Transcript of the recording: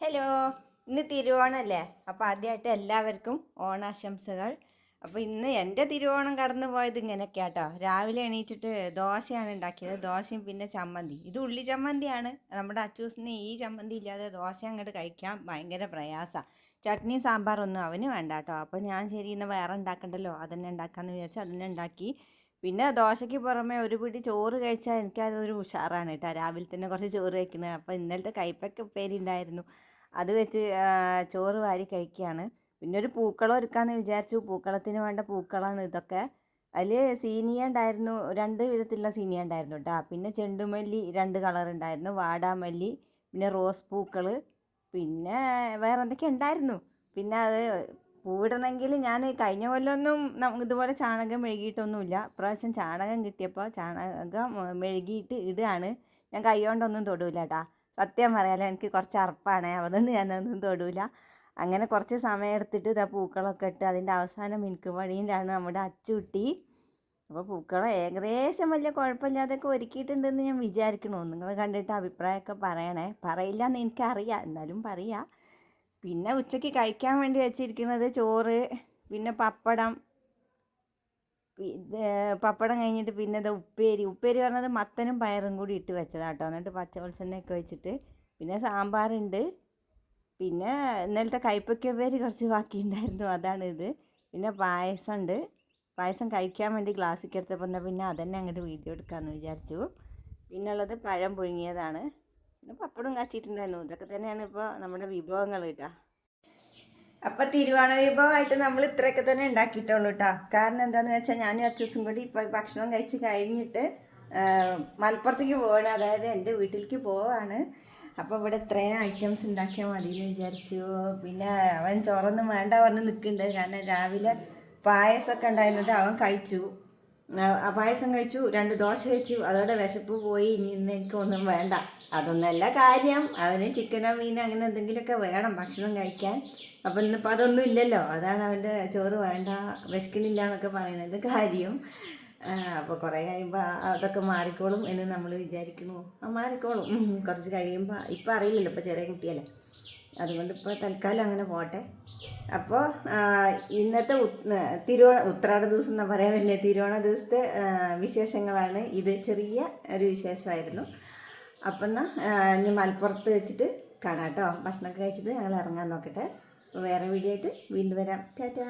Hello ഇന്ന് തിരുവോണമല്ലേ അപ്പോൾ ആദ്യമായിട്ട് എല്ലാവർക്കും ഓണാശംസകൾ. അപ്പോൾ ഇന്ന് എന്റെ തിരുവോണം കടന്നു പോയത് ഇങ്ങനെയൊക്കെ കേട്ടോ രാവിലെ എണീറ്റിട്ട് ദോശയാണ് ഉണ്ടാക്കിയത്. ദോശയും പിന്നെ ചമ്മന്തി. ഇത് ഉള്ളി ചമ്മന്തിയാണ്. നമ്മുടെ അച്ചൂസിന് ഈ ചമ്മന്തി ഇല്ലാതെ ദോശ അങ്ങോട്ട് കഴിക്കാൻ ഭയങ്കര പ്രയാസമാണ് ചട്നി സാമ്പാറൊന്നും അവന് വേണ്ട കേട്ടോ അപ്പോൾ ഞാൻ ശരി ഇന്ന് വേറെ ഉണ്ടാക്കണ്ടല്ലോ? അതന്നെ ഉണ്ടാക്കാമെന്ന് വിചാരിച്ചു അതന്നെ ഉണ്ടാക്കി. പിന്നെ ദോശയ്ക്ക് പുറമെ ഒരു പിടി ചോറ് കഴിച്ചാൽ എനിക്കതൊരു ഉഷാറാണ് കേട്ടോ രാവിലെ തന്നെ കുറച്ച് ചോറ് കഴിക്കുന്നത് അപ്പോൾ ഇന്നലത്തെ കൈപ്പക്ക ഉപ്പേരി ഉണ്ടായിരുന്നു അത് വെച്ച് ചോറ് വാരി കഴിക്കുകയാണ് പിന്നെ ഒരു പൂക്കളം ഒരുക്കാമെന്ന് വിചാരിച്ചു. പൂക്കളത്തിന് വേണ്ട പൂക്കളാണ് ഇതൊക്കെ. അതിൽ സീനിയ ഉണ്ടായിരുന്നു രണ്ട് വിധത്തിലുള്ള സീനിയ ഉണ്ടായിരുന്നു കേട്ടോ പിന്നെ ചെണ്ടുമല്ലി രണ്ട് കളർ ഉണ്ടായിരുന്നു വാടാമല്ലി പിന്നെ റോസ് പൂക്കൾ പിന്നെ വേറെ എന്തൊക്കെ ഉണ്ടായിരുന്നു പിന്നെ അത് പൂവിടണമെങ്കിൽ ഞാൻ കഴിഞ്ഞ കൊല്ലമൊന്നും ഇതുപോലെ ചാണകം മെഴുകിയിട്ടൊന്നുമില്ല. ഇപ്രാവശ്യം ചാണകം കിട്ടിയപ്പോൾ ചാണകം മെഴുകിയിട്ട് ഇടുകയാണ്. ഞാൻ കൈ കൊണ്ടൊന്നും തൊടൂല കേട്ടാ സത്യം പറയാലോ എനിക്ക് കുറച്ച് അറപ്പാണ്. അതുകൊണ്ട് ഞാനൊന്നും തൊടൂല. അങ്ങനെ കുറച്ച് സമയം എടുത്തിട്ട് ഇതാ പൂക്കളൊക്കെ ഇട്ട് അതിന്റെ അവസാനം മിനുക്ക് വഴിയിലാണ് നമ്മുടെ അച്ചുകുട്ടി അപ്പോൾ പൂക്കൾ ഏകദേശം വലിയ കുഴപ്പമില്ലാതൊക്കെ ഒരുക്കിയിട്ടുണ്ടെന്ന് ഞാൻ വിചാരിക്കണു നിങ്ങൾ കണ്ടിട്ട് അഭിപ്രായമൊക്കെ പറയണേ. പറയില്ല എന്ന് എനിക്കറിയാം. എന്നാലും പറയാം. പിന്നെ ഉച്ചയ്ക്ക് കഴിക്കാൻ വേണ്ടി വെച്ചിരിക്കുന്നത് ചോറ് പിന്നെ പപ്പടം പപ്പടം കഴിഞ്ഞിട്ട് പിന്നെ ഇത് ഉപ്പേരി. ഉപ്പേരി പറഞ്ഞത് മത്തനും പയറും കൂടി ഇട്ട് വെച്ചതാട്ടോ. എന്നിട്ട് പച്ച വെളിച്ചെണ്ണയൊക്കെ വെച്ചിട്ട് പിന്നെ സാമ്പാറുണ്ട്. പിന്നെ ഇന്നലത്തെ കൈപ്പക്ക ഉപ്പേരി കുറച്ച് ബാക്കിയുണ്ടായിരുന്നു അതാണ് ഇത് പിന്നെ പായസം ഉണ്ട് പായസം കഴിക്കാൻ വേണ്ടി ഗ്ലാസ്സിൽ എടുത്തപ്പോൾ എന്നാൽ പിന്നെ അതന്നെ അങ്ങോട്ട് വീഡിയോ എടുക്കാമെന്ന് വിചാരിച്ചു. പിന്നെ ഉള്ളത് പഴം പുഴുങ്ങിയതാണ്. പപ്പടം കാച്ചിട്ടുണ്ടായിരുന്നു. ഇതൊക്കെ തന്നെയാണ് ഇപ്പോൾ നമ്മുടെ വിഭവങ്ങൾ കേട്ടോ അപ്പൊ തിരുവോണ വിഭവമായിട്ട് നമ്മൾ ഇത്രയൊക്കെ തന്നെ ഉണ്ടാക്കിയിട്ടുള്ളൂ കേട്ടോ കാരണം എന്താന്ന് വെച്ചാൽ ഞാനും അച്ഛസും കൂടി ഇപ്പൊ ഭക്ഷണം കഴിച്ച് കഴിഞ്ഞിട്ട് മലപ്പുറത്തേക്ക് പോവാണ്. അതായത് എന്റെ വീട്ടിലേക്ക് പോവാണ്. അപ്പോൾ ഇവിടെ ഇത്രയും ഐറ്റംസ് ഉണ്ടാക്കിയാൽ മതി എന്ന് വിചാരിച്ചു. പിന്നെ അവൻ ചോറൊന്നും വേണ്ട പറഞ്ഞ് നിൽക്കുന്നുണ്ട് കാരണം രാവിലെ പായസമൊക്കെ ഉണ്ടായിരുന്നത് അവൻ കഴിച്ചു. പായസം കഴിച്ചു രണ്ട് ദോശ കഴിച്ചു അതോടെ വിശപ്പ് പോയി ഇനി ഇന്ന് എനിക്കൊന്നും വേണ്ട. അതൊന്നല്ല കാര്യം. അവന് ചിക്കനോ മീനോ അങ്ങനെ എന്തെങ്കിലുമൊക്കെ വേണം ഭക്ഷണം കഴിക്കാൻ. അപ്പം ഇന്നിപ്പോൾ അതൊന്നും ഇല്ലല്ലോ. അതാണ് അവന്റെ ചോറ് വേണ്ട വിശക്കണില്ല എന്നൊക്കെ പറയുന്നത് കാര്യം. അപ്പോൾ കുറേ കഴിയുമ്പോൾ അതൊക്കെ മാറിക്കോളും എന്ന് നമ്മൾ വിചാരിക്കുന്നു. ആ മാറിക്കോളും. കുറച്ച് കഴിയുമ്പോൾ ഇപ്പം അറിയില്ലല്ലോ ഇപ്പോൾ ചെറിയ കുട്ടിയല്ലേ. അതുകൊണ്ട് ഇപ്പോൾ തൽക്കാലം അങ്ങനെ പോട്ടെ. അപ്പോൾ ഇന്നത്തെ തിരുവോണ ഉത്രാട ദിവസം എന്ന് പറയാൻ പറ്റില്ല തിരുവോണ ദിവസത്തെ വിശേഷങ്ങളാണ്. ഇത് ചെറിയ ഒരു വിശേഷമായിരുന്നു. അപ്പം എന്നാൽ ഇനി മലപ്പുറത്ത് വെച്ചിട്ട് കാണാം കേട്ടോ. ഭക്ഷണമൊക്കെ കഴിച്ചിട്ട് ഞങ്ങൾ ഇറങ്ങാൻ നോക്കട്ടെ. അപ്പോൾ വേറെ വീഡിയോ ആയിട്ട് വീണ്ടും വരാം. ടാറ്റാ.